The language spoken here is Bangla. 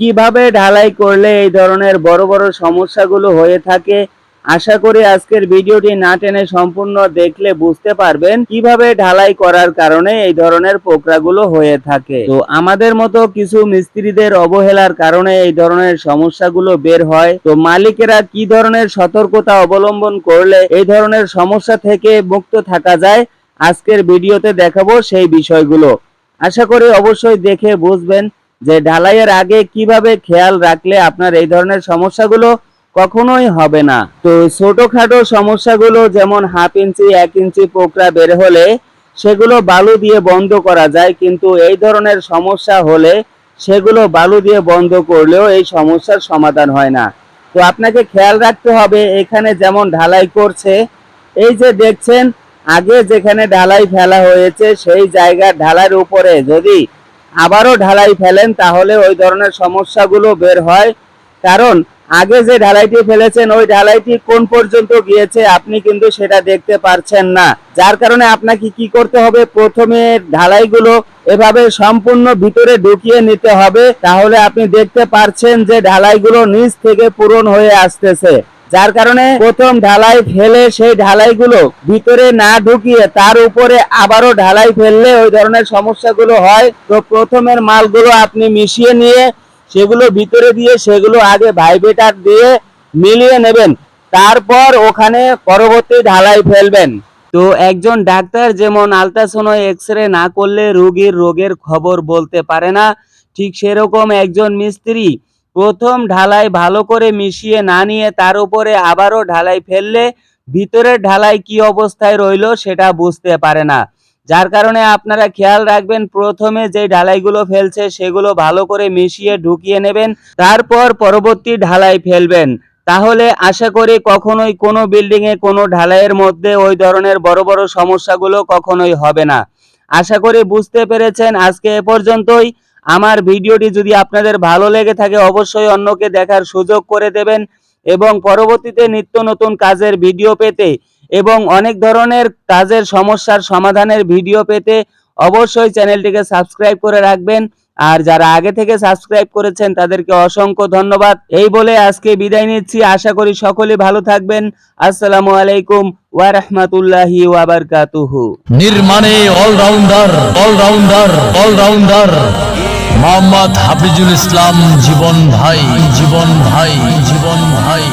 কীভাবে ঢালাই করলে এই ধরনের বড় বড় সমস্যাগুলো হয়ে থাকে? আশা করি আজকের ভিডিওটি না টেনে সম্পূর্ণ দেখলে বুঝতে পারবেন কীভাবে ঢালাই করার কারণে এই ধরনের পোকরাগুলো হয়ে থাকে। তো আমাদের মতো কিছু মিস্ত্রিদের অবহেলার কারণে এই ধরনের সমস্যাগুলো বের হয়। তো মালিকেরা কি ধরনের সতর্কতা অবলম্বন করলে এই ধরনের সমস্যা থেকে মুক্ত থাকা যায়? আজকের ভিডিওতে দেখাবো সেই বিষয়গুলো। আশা করি অবশ্যই দেখে বুঝবেন। যে ঢালাইয়ের আগে কীভাবে খেয়াল রাখলে আপনার এই ধরনের সমস্যাগুলো কখনোই হবে না। তো ছোটখাটো সমস্যাগুলো যেমন হাফ ইঞ্চি, এক ইঞ্চি পোকরা বের হলে সেগুলো বালু দিয়ে বন্ধ করা যায়, কিন্তু এই ধরনের সমস্যা হলে সেগুলো বালু দিয়ে বন্ধ করলেও এই সমস্যার সমাধান হয় না। তো আপনাকে খেয়াল রাখতে হবে, এখানে যেমন ঢালাই করছে, এই যে দেখছেন, আগে যেখানে ঢালাই ফেলা হয়েছে, সেই জায়গার ঢালাইয়ের উপরে যদি আবারও ঢালাই ফেলেন, তাহলে ওই ধরনের সমস্যাগুলো বের হয়। কারণ, আগে যে ঢালাইটি ফেলেছেন, ওই ঢালাইটি কোন পর্যন্ত গিয়েছে আপনি কিন্তু সেটা দেখতে পারছেন না। যার কারণে আপনাকে কি করতে হবে? প্রথমে ঢালাইগুলো এভাবে সম্পূর্ণ ভিতরে ঢুকিয়ে নিতে হবে। তাহলে আপনি দেখতে পারছেন যে ঢালাইগুলো নিচ থেকে পূরণ হয়ে আসতেছে। যার কারণে প্রথম ঢালাই ফেলে সেই ঢালাইগুলো ভিতরে না ঢুকিয়ে তার উপরে আবারও ঢালাই ফেললে ওই ধরনের সমস্যাগুলো হয়। তো প্রথমের মালগুলো আপনি মিশিয়ে নিয়ে সেগুলো ভিতরে দিয়ে সেগুলো আগে ভাইব্রেটার দিয়ে মিলিয়ে নেবেন। তারপর ওখানে পরবর্তী ঢালাই ফেলবেন। তো একজন ডাক্তার যেমন আলট্রাসোনো এক্স রে না করলে রোগীর রোগের খবর বলতে পারে না, ঠিক সেরকম একজন মিস্ত্রি প্রথম ঢালাই ভালো করে মিশিয়ে না নিয়ে তার উপরে আবারও ঢালাই ফেললে ভিতরের ঢালাই কি অবস্থায় রইল সেটা বুঝতে পারে না। যার কারণে আপনারা খেয়াল রাখবেন, প্রথমে যে ঢালাইগুলো ফেলছে সেগুলো ভালো করে মিশিয়ে ঢুকিয়ে নেবেন, তারপর পরবর্তী ঢালাই ফেলবেন। তাহলে আশা করি কখনোই কোনো বিল্ডিংয়ে কোনো ঢালাইয়ের মধ্যে ওই ধরনের বড় বড় সমস্যাগুলো কখনোই হবে না। আশা করি বুঝতে পেরেছেন, আজকে এ পর্যন্তই। আমার ভিডিওটি যদি আপনাদের ভালো লেগে থাকে, অবশ্যই অন্যকে দেখার সুযোগ করে দেবেন এবং পরবর্তীতে নিত্য নতুন কাজের ভিডিও পেতে এবং অনেক ধরনের কাজের সমস্যার সমাধানের ভিডিও পেতে অবশ্যই চ্যানেলটিকে সাবস্ক্রাইব করে রাখবেন। আর যারা আগে থেকে সাবস্ক্রাইব করেছেন, তাদেরকে অসংখ্য ধন্যবাদ। এই বলে আজকে বিদায় নিচ্ছি। আশা করি সকলে ভালো থাকবেন। আসসালামু আলাইকুম ওয়া রাহমাতুল্লাহি ওয়া বারাকাতুহু নির্মাণে allrounder allrounder allrounder. Mohammad Hafizul Islam Jibon ভাই জীবন ভাই জীবন ভাই।